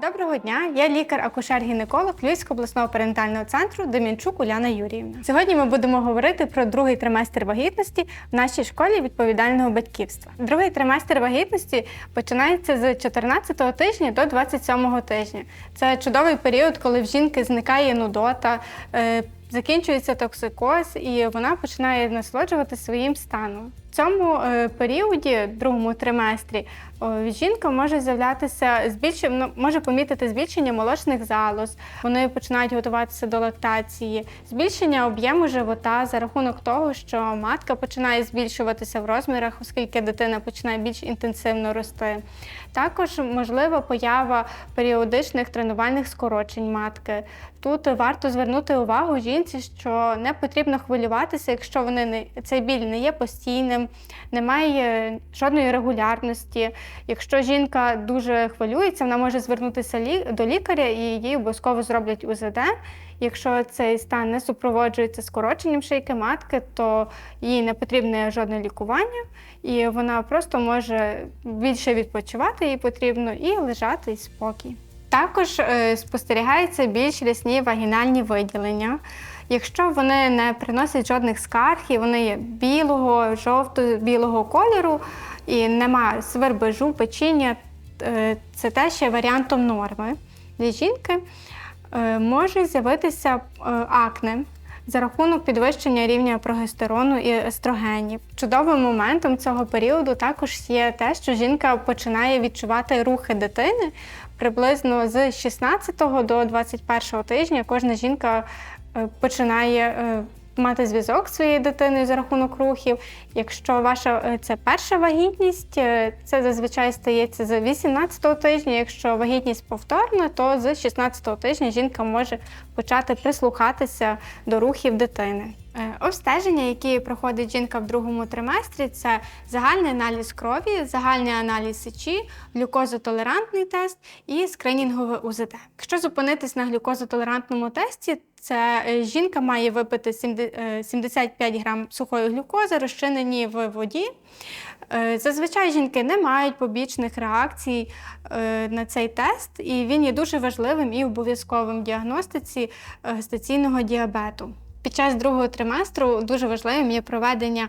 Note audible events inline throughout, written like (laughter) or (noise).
Доброго дня, я лікар-акушер-гінеколог Львівського обласного перинатального центру Дем'янчук Уляна Юріївна. Сьогодні ми будемо говорити про другий триместр вагітності в нашій школі відповідального батьківства. Другий триместр вагітності починається з 14 тижня до 27 тижня. Це чудовий період, коли в жінки зникає нудота. е, Закінчується токсикоз, і вона починає насолоджувати своїм станом. В цьому е, періоді, другому триместрі, жінка може з'являтися збільшення, ну, може помітити збільшення молочних залоз. Вони починають готуватися до лактації, збільшення об'єму живота за рахунок того, що матка починає збільшуватися в розмірах, оскільки дитина починає більш інтенсивно рости. Також можлива поява періодичних тренувальних скорочень матки. Тут варто звернути увагу жінці, що не потрібно хвилюватися, якщо вони не цей біль не є постійним, немає жодної регулярності. Якщо жінка дуже хвилюється, вона може звернутися до лікаря і їй обов'язково зроблять УЗД. Якщо цей стан не супроводжується скороченням шийки матки, то їй не потрібне жодне лікування, і вона просто може більше відпочивати їй потрібно і лежати і спокій. Також е, спостерігаються більш рясні вагінальні виділення. Якщо вони не приносять жодних скарг, і вони є білого, жовто-білого кольору і немає свербежу, печіння, е, це теж є варіантом норми для жінки. Е, Може з'явитися е, акне за рахунок підвищення рівня прогестерону і естрогенів. Чудовим моментом цього періоду також є те, що жінка починає відчувати рухи дитини приблизно з 16 до 21 тижня. Кожна жінка починає е, мати зв'язок з своєю дитиною за рахунок рухів. Якщо ваша е, це перша вагітність, е, це зазвичай стається з 18 тижня. Якщо вагітність повторна, то з 16 тижня жінка може почати прислухатися до рухів дитини. Е, Обстеження, які проходить жінка в другому триместрі, це загальний аналіз крові, загальний аналіз сечі, глюкозотолерантний тест і скринінгове УЗД. Якщо зупинитись на глюкозотолерантному тесті, це жінка має випити 70 е, 75 грам сухої глюкози, розчинені в воді. Е, Зазвичай жінки не мають побічних реакцій е, на цей тест, і він є дуже важливим і обов'язковим в діагностиці гестаційного діабету. Під час другого триместру дуже важливим є проведення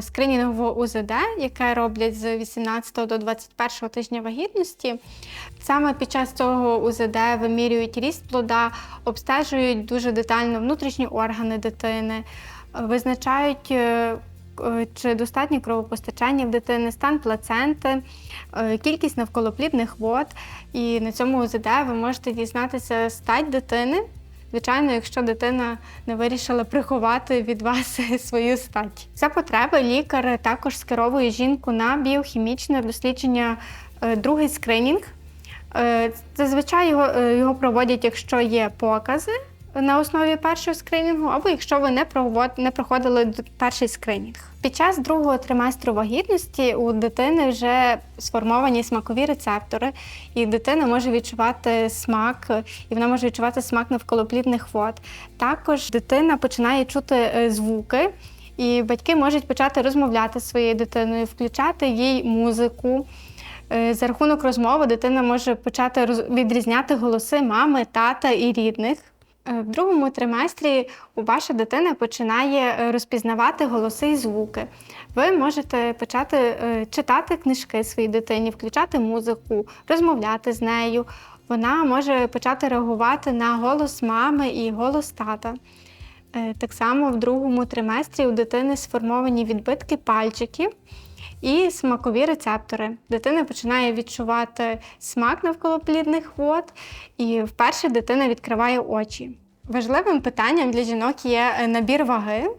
скринінгового УЗД, яке роблять з 18 до 21 тижня вагітності. Саме під час цього УЗД вимірюють ріст плода, обстежують дуже детально внутрішні органи дитини, визначають. е, Чи достатнє кровопостачання в дитини, стан плаценти, е, кількість навколоплідних вод. І на цьому УЗД ви можете дізнатися стать дитини. Звичайно, якщо дитина не вирішила приховати від вас (laughs) свою стать. За потреби лікар також скеровує жінку на біохімічне дослідження, е, другий скринінг. Е, Зазвичай його, е, його проводять, якщо є покази на основі першого скринінгу, або якщо ви не проходили перший скринінг. Під час другого триместру вагітності у дитини вже сформовані смакові рецептори, і дитина може відчувати смак, і вона може відчувати смак навколоплідних вод. Також дитина починає чути е, звуки. І батьки можуть почати розмовляти зі своєю дитиною, включати їй музику. Е, За рахунок розмови дитина може почати відрізняти голоси мами, тата і рідних. Е, В другому триместрі ваша дитина починає е, розпізнавати голоси і звуки. Ви можете почати е, читати книжки своїй дитині, включати музику, розмовляти з нею. Вона може почати реагувати на голос мами і голос тата. Так само в другому триместрі у дитини сформовані відбитки пальчиків і смакові рецептори. Дитина починає відчувати смак навколоплідних вод, і вперше дитина відкриває очі. Важливим питанням для жінок є е, набір ваги.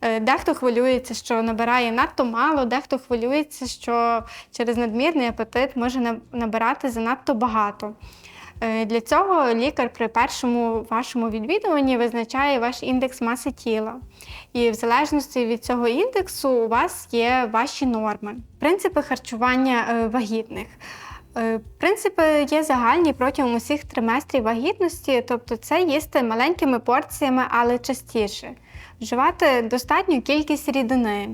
Е, Дехто хвилюється, що набирає надто мало, дехто хвилюється, що через надмірний апетит може набирати занадто багато. Е, Для цього лікар при першому вашому відвідуванні визначає ваш індекс маси тіла. І в залежності від цього індексу у вас є ваші норми. Принципи харчування е, вагітних. Е, Принципи є загальні протягом усіх триместрів вагітності, тобто це їсти маленькими порціями, але частіше, вживати достатню кількість рідини,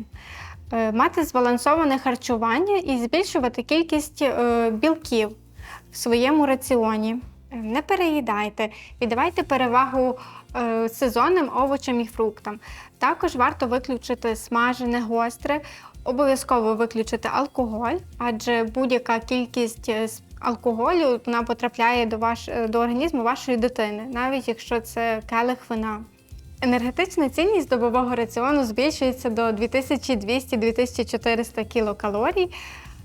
мати збалансоване харчування і збільшувати кількість білків в своєму раціоні. Е, Не переїдайте, віддавайте перевагу е, сезонним овочам і фруктам. Також варто виключити смажене, гостре, обов'язково виключити алкоголь, адже будь-яка кількість е, алкоголю вона потрапляє до, ваш, е, до організму вашої дитини, навіть якщо це келих вина. Енергетична цінність добового раціону збільшується до 2200-2400 кілокалорій.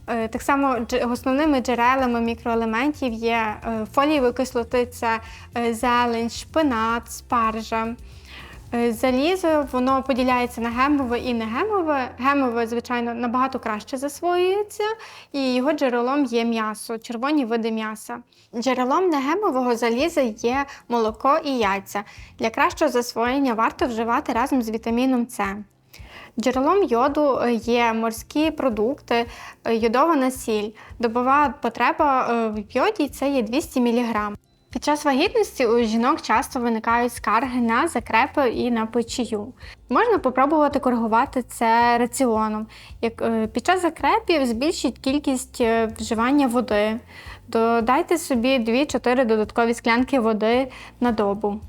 Е, Так само основними джерелами мікроелементів є е, фолієвої кислоти, це е, зелень, шпинат, спаржа. Залізо воно поділяється на гемове і негемове. Гемове, звичайно, набагато краще засвоюється, і його джерелом є м'ясо, червоні види м'яса. Джерелом негемового заліза є молоко і яйця. Для кращого засвоєння варто вживати разом з вітаміном С. Джерелом йоду е, є морські продукти, е, йодована сіль. Добова потреба е, в йоді це є 200 мг. Під час вагітності у жінок часто виникають скарги на закрепи і на печію. Можна попробувати коригувати це раціоном. Як під час закрепів збільшіть кількість вживання води, додайте собі 2-4 додаткові склянки води на добу.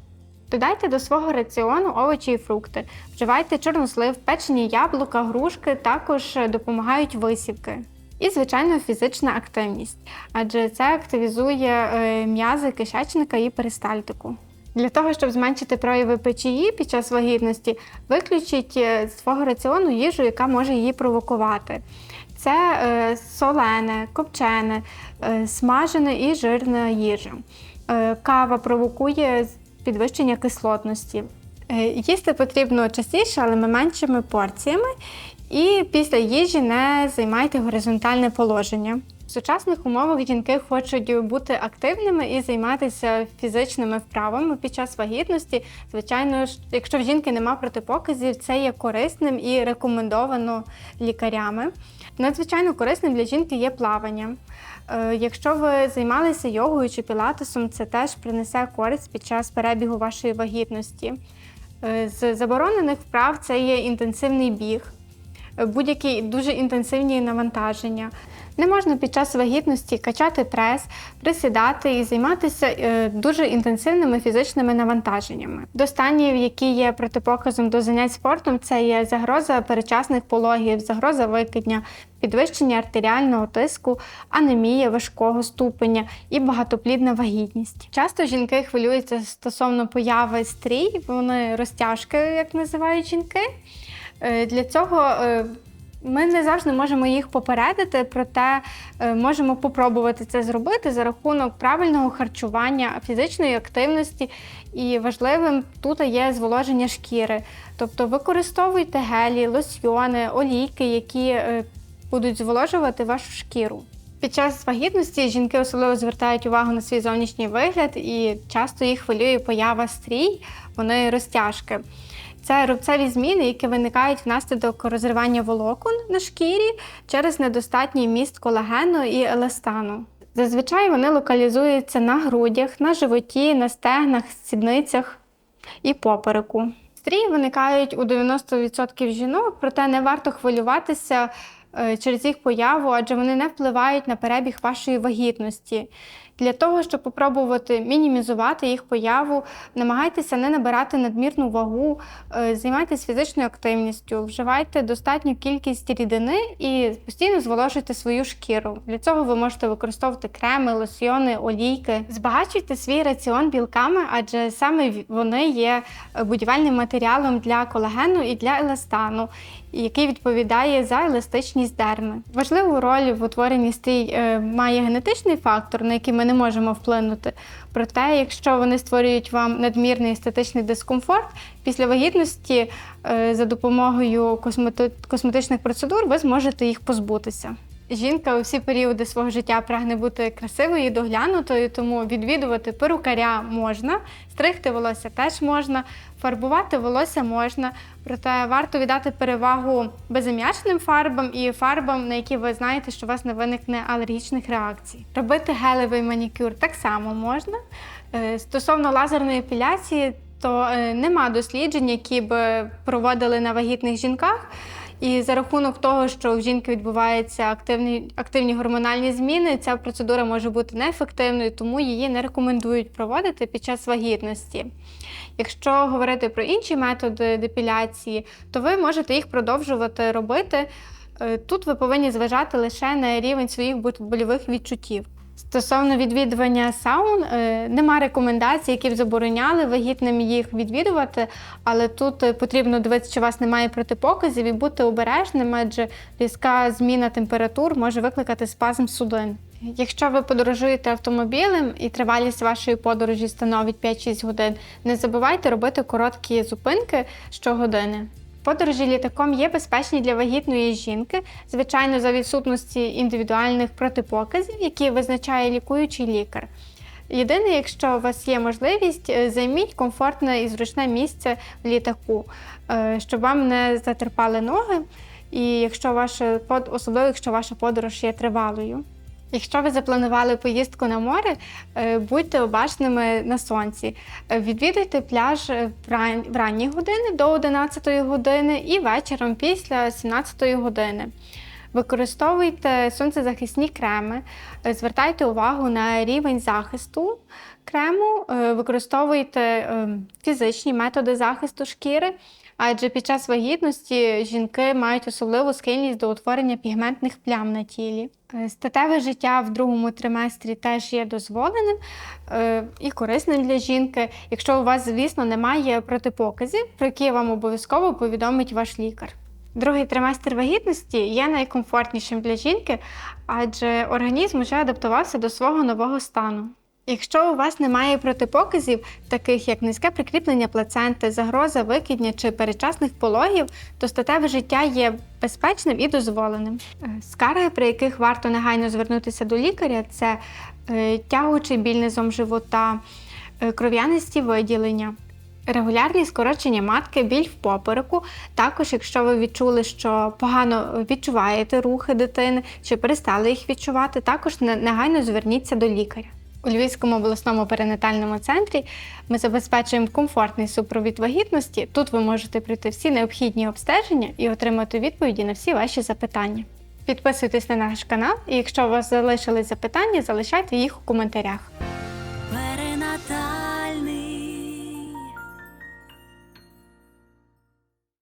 Додайте до свого раціону овочі і фрукти. Вживайте чорнослив, печені яблука, грушки також допомагають висівки. І, звичайно, фізична активність, адже це активізує е, м'язи кишечника і перистальтику. Для того, щоб зменшити прояви печії під час вагітності, виключіть е, з свого раціону їжу, яка може її провокувати. Це е, солене, копчене, смажене і жирна їжа. Кава провокує підвищення кислотності. Е, Їсти потрібно частіше, але меншими порціями. І після їжі не займайте горизонтальне положення. В сучасних умовах жінки хочуть бути активними і займатися фізичними вправами під час вагітності. Звичайно ж, якщо в жінки нема протипоказів, це є корисним і рекомендовано лікарями. Надзвичайно корисним для жінки є плавання. Е, Якщо ви займалися йогою чи пілатесом, це теж принесе користь під час перебігу вашої вагітності. Е, З заборонених вправ це є інтенсивний біг, будь-які дуже інтенсивні навантаження. Не можна під час вагітності качати прес, присідати і займатися е, дуже інтенсивними фізичними навантаженнями. Достанні, які є протипоказом до занять спортом, це є загроза перечасних пологів, загроза викидня, підвищення артеріального тиску, анемія важкого ступеня і багатоплідна вагітність. Часто жінки хвилюються стосовно появи стрій, вони розтяжки, як називають жінки. Е, Для цього е, ми не завжди можемо їх попередити, проте е, можемо попробувати це зробити за рахунок правильного харчування, фізичної активності. І важливим тут є зволоження шкіри. Тобто використовуйте гелі, лосьйони, олійки, які будуть зволожувати вашу шкіру. Під час вагітності жінки особливо звертають увагу на свій зовнішній вигляд, і часто їх хвилює поява стрій, вони розтяжки. Це рубцеві зміни, які виникають внаслідок розривання волокон на шкірі через недостатній міст колагену і еластану. Зазвичай вони локалізуються на грудях, на животі, на стегнах, сідницях і попереку. Стрії виникають у 90% жінок, проте не варто хвилюватися е, через їх появу, адже вони не впливають на перебіг вашої вагітності. Для того, щоб попробувати мінімізувати їх появу, намагайтеся не набирати надмірну вагу, е, займайтесь фізичною активністю, вживайте достатню кількість рідини і постійно зволожуйте свою шкіру. Для цього ви можете використовувати креми, лосьйони, олійки. Збагачуйте свій раціон білками, адже саме вони є е, будівельним матеріалом для колагену і для еластану, який відповідає за еластичність дерми. Важливу роль в утворенні стрій е, має генетичний фактор, на який ми не можемо вплинути. Проте, якщо вони створюють вам надмірний естетичний дискомфорт, після вагітності е, за допомогою космети- косметичних процедур ви зможете їх позбутися. Жінка у всі періоди свого життя прагне бути красивою і доглянутою, тому відвідувати перукаря можна, стригти волосся теж можна, фарбувати волосся можна. Проте варто віддати перевагу безам'ячним фарбам і фарбам, на які ви знаєте, що у вас не виникне алергічних реакцій. Робити гелевий манікюр так само можна. Е, Стосовно лазерної епіляції, то е, нема досліджень, які б проводили на вагітних жінках. І за рахунок того, що в жінки відбуваються активні, активні гормональні зміни, ця процедура може бути неефективною, тому її не рекомендують проводити під час вагітності. Якщо говорити про інші методи депіляції, то ви можете їх продовжувати робити. Е, Тут ви повинні зважати лише на рівень своїх больових відчуттів. Стосовно відвідування саун, е, нема рекомендацій, які б забороняли вагітним їх відвідувати, але тут е, потрібно дивитися, чи у вас немає протипоказів і бути обережним, адже різка зміна температур може викликати спазм судин. Якщо ви подорожуєте автомобілем і тривалість вашої подорожі становить 5-6 годин, не забувайте робити короткі зупинки щогодини. Подорожі літаком є безпечні для вагітної жінки, звичайно, за відсутності індивідуальних протипоказів, які визначає лікуючий лікар. Єдине, якщо у вас є можливість, е, займіть комфортне і зручне місце в літаку, е, щоб вам не затерпали ноги, і якщо ваша особливо якщо ваша подорож є тривалою. Якщо ви запланували поїздку на море, е, будьте обачними на сонці. Е, Відвідуйте пляж е, в ран- ранні години до 11 години і вечором після 17 години. Використовуйте сонцезахисні креми, звертайте увагу на рівень захисту крему, використовуйте е, фізичні методи захисту шкіри, адже під час вагітності жінки мають особливу схильність до утворення пігментних плям на тілі. Е, Статеве життя в другому триместрі теж є дозволеним е, і корисним для жінки, якщо у вас, звісно, немає протипоказів, про які вам обов'язково повідомить ваш лікар. Другий триместр вагітності є найкомфортнішим для жінки, адже організм вже адаптувався до свого нового стану. Якщо у вас немає протипоказів, таких як низьке прикріплення плаценти, загроза викидня чи передчасних пологів, то статеве життя є безпечним і дозволеним. Е, Скарги, при яких варто негайно звернутися до лікаря, це е, тягучий біль низом живота, е, кров'янисті виділення. Регулярні скорочення матки, біль в попереку. Також, якщо ви відчули, що погано відчуваєте рухи дитини чи перестали їх відчувати, також негайно зверніться до лікаря. У Львівському обласному перинатальному центрі ми забезпечуємо комфортний супровід вагітності. Тут ви можете пройти всі необхідні обстеження і отримати відповіді на всі ваші запитання. Підписуйтесь на наш канал, і якщо у вас залишились запитання, залишайте їх у коментарях.